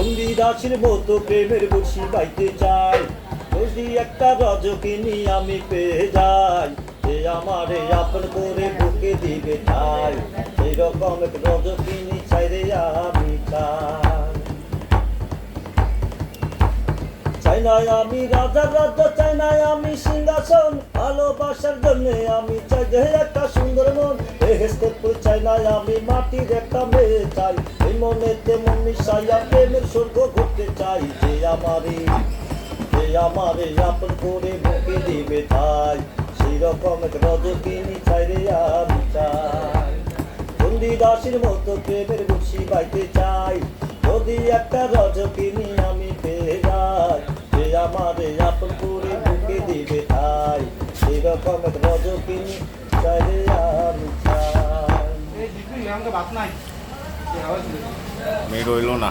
বন্দি দাসের মতো প্রেমের বসি বাইতে চাই। যদি একটা রজকিনী আমি পেয়ে যাই। সে আমারে আপন করে বুকে দিবে চাই সেই রকম এক চাই রে আমি চাই চাই না আমি রাজা রাজা চাই না আমি সিংহাসন। ভালোবাসার জন্য আমি চাই যে একটা সুন্দর মন। হেস্তেপুর চাই না আমি মাটির একটা মেয়ে চাই। এই মনেতে মন মিশাইয়া প্রেমের স্বর্গ ঘুরতে চাই। যে আমারে যে আমারে আপন করে বুকে দিবে তাই। সেই রকম এক রজকিনী চাই রে আমি চাই। বন্দি দাসের মতো প্রেমের বসি বাইতে চাই। যদি একটা রজকিনী আমি পেয়ে যাই। যে আমারে আপন করে বুকে দিবে তাই। সেরকম এক রজকিনী मी रोयलो ना